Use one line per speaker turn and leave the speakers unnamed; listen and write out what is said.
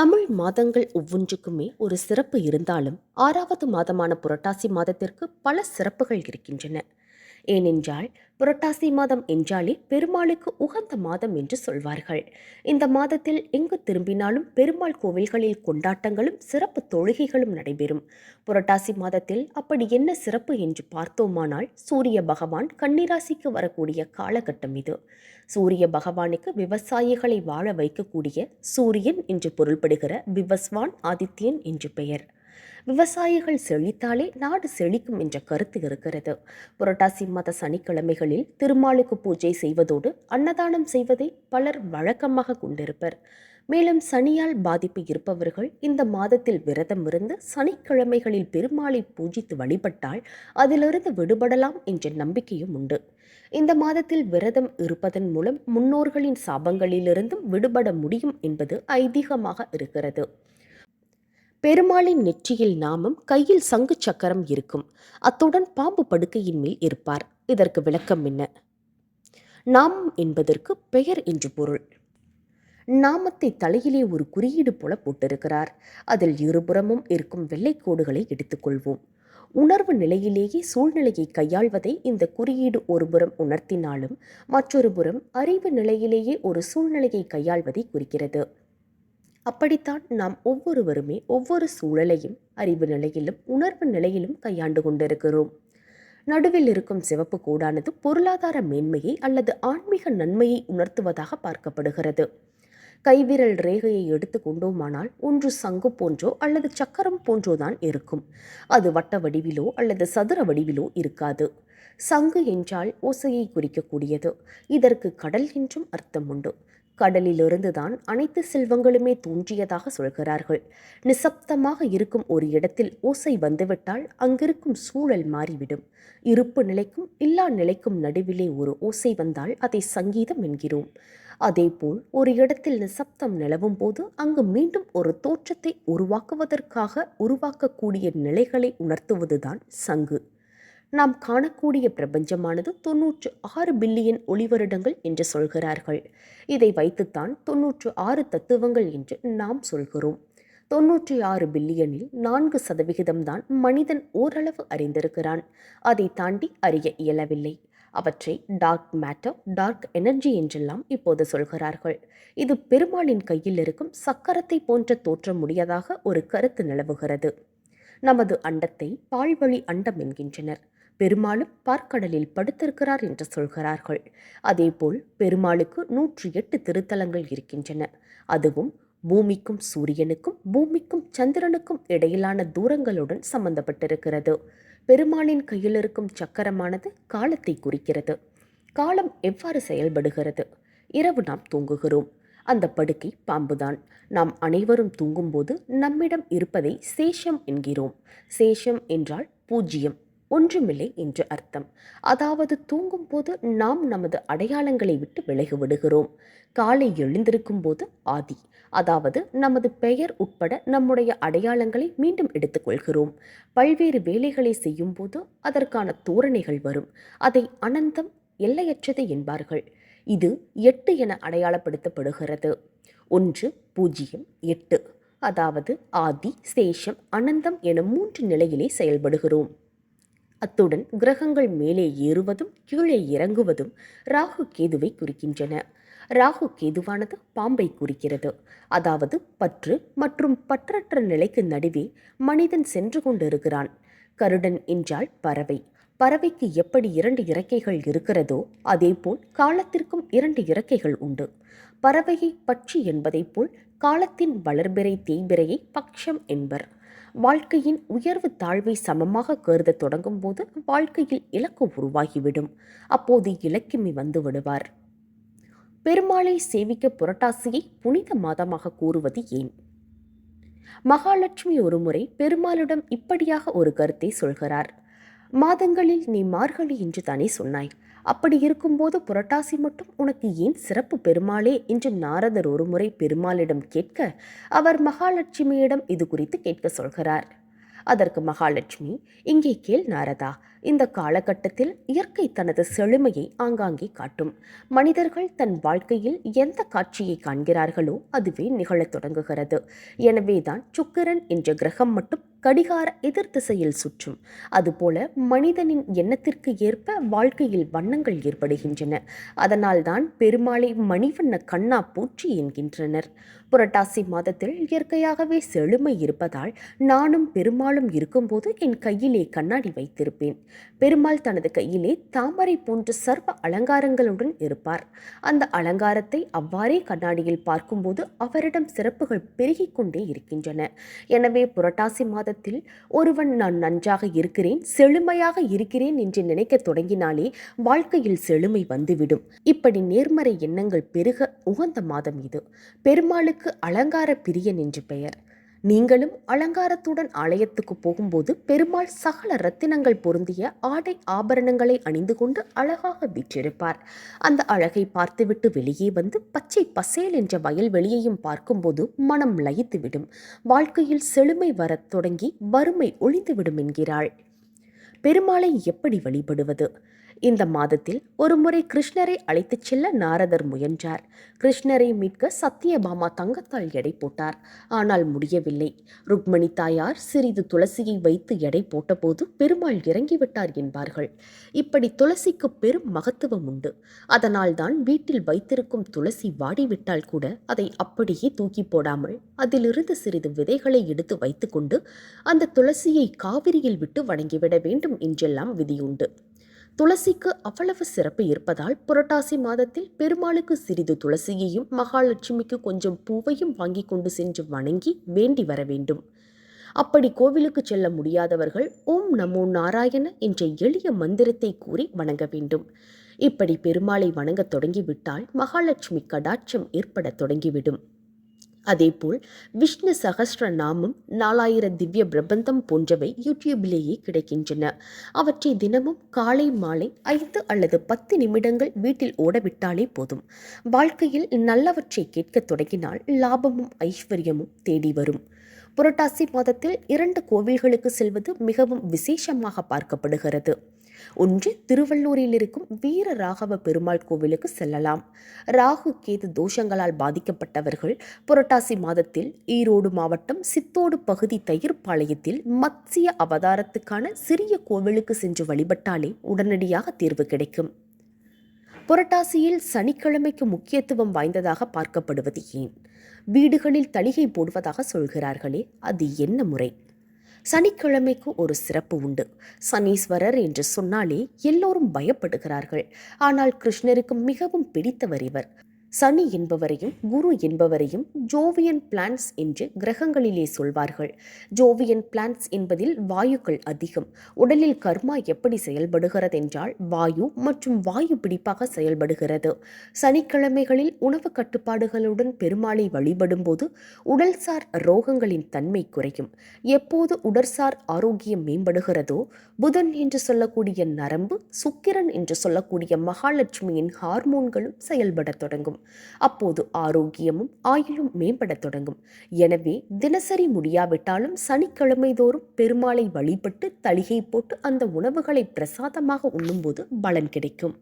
தமிழ் மாதங்கள் ஒவ்வொன்றுக்குமே ஒரு சிறப்பு இருந்தாலும் ஆறாவது மாதமான புரட்டாசி மாதத்திற்கு பல சிறப்புகள் இருக்கின்றன. ஏனென்றால் புரட்டாசி மாதம் என்றாலே பெருமாளுக்கு உகந்த மாதம் என்று சொல்வார்கள். இந்த மாதத்தில் எங்கு திரும்பினாலும் பெருமாள் கோவில்களில் கொண்டாட்டங்களும் சிறப்பு தொழுகைகளும் நடைபெறும். புரட்டாசி மாதத்தில் அப்படி என்ன சிறப்பு என்று பார்த்தோமானால் சூரிய பகவான் கன்னிராசிக்கு வரக்கூடிய காலகட்டம் இது. சூரிய பகவானுக்கு விவசாயிகளை வாழ வைக்கக்கூடிய சூரியன் என்று பொருள்படுகிற விவஸ்வான் ஆதித்யன் என்று பெயர். விவசாயிகள் செழித்தாலே நாடு செழிக்கும் என்ற கருத்து இருக்கிறது. புரட்டாசி மாத சனிக்கிழமைகளில் திருமாலுக்கு பூஜை செய்வதோடு அன்னதானம் செய்வதை பலர் வழக்கமாக கொண்டிருப்பர். மேலும் சனியால் பாதிப்பு இருப்பவர்கள் இந்த மாதத்தில் விரதம் இருந்து சனிக்கிழமைகளில் பெருமாளை பூஜித்து வழிபட்டால் அதிலிருந்து விடுபடலாம் என்ற நம்பிக்கையும் உண்டு. இந்த மாதத்தில் விரதம் இருப்பதன் மூலம் முன்னோர்களின் சாபங்களிலிருந்தும் விடுபட முடியும் என்பது ஐதீகமாக இருக்கிறது. பெருமாளின் நெற்றியில் நாமம் கையில் சங்கு சக்கரம் இருக்கும். அத்துடன் பாம்பு படுக்கையின் மேல் இருப்பார். இதற்கு விளக்கம் என்ன? நாமம் என்பதற்கு பெயர் என்று பொருள். நாமத்தை தலையிலே ஒரு குறியீடு போல போட்டிருக்கிறார். அதில் இருபுறமும் இருக்கும் வெள்ளைக்கோடுகளை எடுத்துக்கொள்வோம் உணர்வு நிலையிலேயே சூழ்நிலையை கையாள்வதை இந்த குறியீடு ஒருபுறம் உணர்த்தினாலும் மற்றொரு புறம் அறிவு நிலையிலேயே ஒரு சூழ்நிலையை கையாள்வதை குறிக்கிறது. அப்படித்தான் நாம் ஒவ்வொருவருமே ஒவ்வொரு சூழலையும் அறிவு நிலையிலும் உணர்வு நிலையிலும் கையாண்டு கொண்டிருக்கிறோம். நடுவில் இருக்கும் சிவப்பு கோடானது பொருளாதார மேன்மையை அல்லது ஆன்மீக நன்மையை உணர்த்துவதாக பார்க்கப்படுகிறது. கைவிரல் ரேகையை எடுத்து கொண்டோமானால் ஒன்று சங்கு போன்றோ அல்லது சக்கரம் போன்றோதான் இருக்கும். அது வட்ட வடிவிலோ அல்லது சதுர வடிவிலோ இருக்காது. சங்கு என்றால் ஓசையை குறிக்கக்கூடியது. இதற்கு கடல் என்றும் அர்த்தம் உண்டு. கடலிலிருந்து தான் அனைத்து செல்வங்களுமே தோன்றியதாக சொல்கிறார்கள். நிசப்தமாக இருக்கும் ஒரு இடத்தில் ஓசை வந்துவிட்டால் அங்கிருக்கும் சூழல் மாறிவிடும். இருப்பு நிலைக்கும் இல்லா நிலைக்கும் நடுவிலே ஒரு ஓசை வந்தால் அதை சங்கீதம் என்கிறோம். அதேபோல் ஒரு இடத்தில் நிசப்தம் நிலவும் போது அங்கு மீண்டும் ஒரு தோற்றத்தை உருவாக்குவதற்காக உருவாக்கக்கூடிய நிலைகளை உணர்த்துவதுதான் சங்கு. நாம் காணக்கூடிய பிரபஞ்சமானது தொன்னூற்று ஆறு பில்லியன் ஒளிவருடங்கள் என்று சொல்கிறார்கள். இதை வைத்துத்தான் தொன்னூற்று ஆறு தத்துவங்கள் என்று நாம் சொல்கிறோம். தொன்னூற்றி ஆறு பில்லியனில் நான்கு சதவிகிதம்தான் மனிதன் ஓரளவு அறிந்திருக்கிறான். அதை தாண்டி அறிய இயலவில்லை. அவற்றை டார்க் மேட்டர் டார்க் எனர்ஜி என்றெல்லாம் இப்போது சொல்கிறார்கள். இது பெருமாளின் கையில் இருக்கும் சக்கரத்தை போன்ற தோற்றம் முடியதாக ஒரு கருத்து நிலவுகிறது. நமது அண்டத்தை பால்வழி அண்டம் என்கின்றனர். பெருமாளும் பார்க்கடலில் படுத்திருக்கிறார் என்று சொல்கிறார்கள். அதேபோல் பெருமாளுக்கு நூற்றி எட்டு திருத்தலங்கள் இருக்கின்றன. அதுவும் பூமிக்கும் சூரியனுக்கும் பூமிக்கும் சந்திரனுக்கும் இடையிலான தூரங்களுடன் சம்பந்தப்பட்டிருக்கிறது. பெருமாளின் கையில் இருக்கும் சக்கரமானது காலத்தை குறிக்கிறது. காலம் எவ்வாறு செயல்படுகிறது? இரவு நாம் தூங்குகிறோம். அந்த படுக்கை பாம்புதான். நாம் அனைவரும் தூங்கும்போது நம்மிடம் இருப்பதை சேஷம் என்கிறோம். சேஷம் என்றால் பூஜ்ஜியம். ஒன்றுமில்லை என்று அர்த்தம். அதாவது தூங்கும் போது நாம் நமது அடையாளங்களை விட்டு விலகி விடுகிறோம் காலை எழுந்திருக்கும் போது ஆதி. அதாவது நமது பெயர் உட்பட நம்முடைய அடையாளங்களை மீண்டும் எடுத்துக்கொள்கிறோம். பல்வேறு வேலைகளை செய்யும் போது அதற்கான தோரணைகள் வரும். அதை அனந்தம் எல்லையற்றது என்பார்கள். இது எட்டு என அடையாளப்படுத்தப்படுகிறது. ஒன்று பூஜ்ஜியம் எட்டு. அதாவது ஆதி சேஷம் அனந்தம் என மூன்று நிலையிலே செயல்படுகிறோம். அத்துடன் கிரகங்கள் மேலே ஏறுவதும் கீழே இறங்குவதும் ராகு கேதுவை குறிக்கின்றன. ராகு கேதுவானது பாம்பை குறிக்கிறது. அதாவது பற்று மற்றும் பற்றற்ற நிலைக்கு நடுவே மனிதன் சென்று கொண்டிருக்கிறான். கருடன் என்றால் பறவை. பறவைக்கு எப்படி இரண்டு இறக்கைகள் இருக்கிறதோ அதேபோல் காலத்திற்கும் இரண்டு இறக்கைகள் உண்டு. பறவையை பற்றி என்பதைப் போல் காலத்தின் வளர்பிறை தேய்பிறையை பக்ஷம் என்பர். வாழ்க்கையின் உயர்வு தாழ்வை சமமாக கருத தொடங்கும் போது வாழ்க்கையில் இலக்கு உருவாகிவிடும். அப்போது இலக்கியமை வந்து விடுவார். பெருமாளை சேவிக்க புரட்டாசியை புனித மாதமாக கூறுவது ஏன்? மகாலட்சுமி ஒருமுறை பெருமாளிடம் இப்படியாக ஒரு கருத்தை சொல்கிறார். மாதங்களில் நீ மார்கழி என்று தானே சொன்னாய். அப்படி இருக்கும்போது புரட்டாசி மட்டும் உனக்கு ஏன் சிறப்பு பெருமாளே என்று நாரதர் ஒருமுறை பெருமாளிடம் கேட்க அவர் மகாலட்சுமியிடம் இது குறித்து கேட்க சொல்கிறார். அதற்கு மகாலட்சுமி இங்கே கேள் நாரதா இந்த காலகட்டத்தில் இயற்கை தனது செழுமையை ஆங்காங்கே காட்டும். மனிதர்கள் தன் வாழ்க்கையில் எந்த காட்சியை காண்கிறார்களோ அதுவே நிகழத் தொடங்குகிறது. எனவேதான் சுக்கிரன் என்ற கிரகம் மட்டும் கடிகார எதிர் திசையில் சுற்றும். அதுபோல மனிதனின் எண்ணத்திற்கு ஏற்ப வாழ்க்கையில் வண்ணங்கள் ஏற்படுகின்றன. அதனால்தான் பெருமாளை மணிவண்ண கண்ணா பூச்சி என்கின்றனர். புரட்டாசி மாதத்தில் இயற்கையாகவே செழுமை இருப்பதால் நானும் பெருமாளும் இருக்கும்போது என் கையிலே கண்ணாடி வைத்திருப்பேன். பெருமாள் தனது கையிலே தாமரை போன்ற சர்வ அலங்காரங்களுடன் இருப்பார். அந்த அலங்காரத்தை அவ்வாறே கண்ணாடியில் பார்க்கும்போது அவரிடம் சிறப்புகள் பெருகிக் கொண்டே இருக்கின்றன. எனவே புரட்டாசி மாத மாதத்தில் ஒருவன் நான் நன்றாக இருக்கிறேன் செழுமையாக இருக்கிறேன் என்று நினைக்க தொடங்கினாலே வாழ்க்கையில் செழுமை வந்துவிடும். இப்படி நேர்மறை எண்ணங்கள் பெருக உகந்த மாதம் இது. பெருமாளுக்கு அலங்கார பிரியன் என்று பெயர். நீங்களும் அலங்காரத்துடன் ஆலயத்துக்கு போகும்போது பெருமாள் சகல ரத்தினங்கள் பொருந்திய ஆடை ஆபரணங்களை அணிந்து கொண்டு அழகாக வீற்றிருப்பார். அந்த அழகை பார்த்துவிட்டு வெளியே வந்து பச்சை பசேல் என்ற வயல்வெளியையும் பார்க்கும்போது மனம் லயித்துவிடும். வாழ்க்கையில் செழுமை வரத் தொடங்கி வறுமை ஒழிந்துவிடும் என்கிறாள். பெருமாளை எப்படி வழிபடுவது? இந்த மாதத்தில் ஒருமுறை கிருஷ்ணரை அழைத்துச் செல்ல நாரதர் முயன்றார். கிருஷ்ணரை மீட்க சத்தியபாமா தங்கத்தால் எடை போட்டார். ஆனால் முடியவில்லை. ருக்மணி தாயார் சிறிது துளசியை வைத்து எடை போட்டபோது பெருமாள் இறங்கிவிட்டார் என்பார்கள். இப்படி துளசிக்கு பெரும் மகத்துவம் உண்டு. அதனால்தான் வீட்டில் வைத்திருக்கும் துளசி வாடிவிட்டால் கூட அதை அப்படியே தூக்கி போடாமல் அதிலிருந்து சிறிது விதைகளை எடுத்து வைத்துக்கொண்டு அந்த துளசியை காவிரியில் விட்டு வணங்கிவிட வேண்டும் என்றெல்லாம் விதியுண்டு. துளசிக்கு அவ்வளவு சிறப்பு இருப்பதால் புரட்டாசி மாதத்தில் பெருமாளுக்கு சிறிது துளசியையும் மகாலட்சுமிக்கு கொஞ்சம் பூவையும் வாங்கி கொண்டு சென்று வணங்கி வேண்டி வர வேண்டும். அப்படி கோவிலுக்கு செல்ல முடியாதவர்கள் ஓம் நமோ நாராயண என்ற எளிய மந்திரத்தை கூறி வணங்க வேண்டும். இப்படி பெருமாளை வணங்கத் தொடங்கிவிட்டால் மகாலட்சுமி கடாட்சம் ஏற்படத் தொடங்கிவிடும். அதேபோல் விஷ்ணு சகஸ்ர நாமம் நாலாயிர திவ்ய பிரபந்தம் போன்றவை யூடியூபிலேயே கிடைக்கின்றன. அவற்றை தினமும் காலை மாலை ஐந்து அல்லது பத்து நிமிடங்கள் வீட்டில் ஓடவிட்டாலே போதும். வாழ்க்கையில் நல்லவற்றை கேட்கத் தொடங்கினால் லாபமும் ஐஸ்வர்யமும் தேடி வரும். புரட்டாசி மாதத்தில் இரண்டு கோவில்களுக்கு செல்வது மிகவும் விசேஷமாக பார்க்கப்படுகிறது. ஒன்று திருவள்ளூரில் இருக்கும் வீர ராகவ பெருமாள் கோவிலுக்கு செல்லலாம். ராகு கேது தோஷங்களால் பாதிக்கப்பட்டவர்கள் புரட்டாசி மாதத்தில் ஈரோடு மாவட்டம் சித்தோடு பகுதி தயிர்பாளையத்தில் மத்சிய அவதாரத்துக்கான சிறிய கோவிலுக்கு சென்று வழிபட்டாலே உடனடியாக தீர்வு கிடைக்கும். புரட்டாசியில் சனிக்கிழமைக்கு முக்கியத்துவம் வாய்ந்ததாக பார்க்கப்படுவது ஏன்? வீடுகளில் தளிகை போடுவதாக சொல்கிறார்களே அது என்ன முறை? சனிக்கிழமைக்கு ஒரு சிறப்பு உண்டு. சனீஸ்வரர் என்று சொன்னாலே எல்லோரும் பயப்படுகிறார்கள். ஆனால் கிருஷ்ணருக்கு மிகவும் பிடித்தவர் இவர். சனி என்பவரையும் குரு என்பவரையும் ஜோவியன் பிளான்ஸ் என்று கிரகங்களிலே சொல்வார்கள். ஜோவியன் பிளான்ஸ் என்பதில் வாயுக்கள் அதிகம். உடலில் கர்மா எப்படி செயல்படுகிறது என்றால் வாயு மற்றும் வாயு பிடிப்பாக செயல்படுகிறது. சனிக்கிழமைகளில் உணவு கட்டுப்பாடுகளுடன் பெருமாளை வழிபடும்போது உடல்சார் ரோகங்களின் தன்மை குறையும். எப்போது உடற்சார் ஆரோக்கியம் மேம்படுகிறதோ புதன் என்று சொல்லக்கூடிய நரம்பு சுக்கிரன் என்று சொல்லக்கூடிய மகாலட்சுமியின் ஹார்மோன்களும் செயல்படத் தொடங்கும். அப்போது ஆரோக்கியமும் ஆயுளும் மேம்படத் தொடங்கும். எனவே தினசரி முடியாவிட்டாலும் சனிக்கிழமை தோறும் பெருமாளை வழிபட்டு தளிகை போட்டு அந்த உணவுகளை பிரசாதமாக உண்ணும்போது பலன் கிடைக்கும்.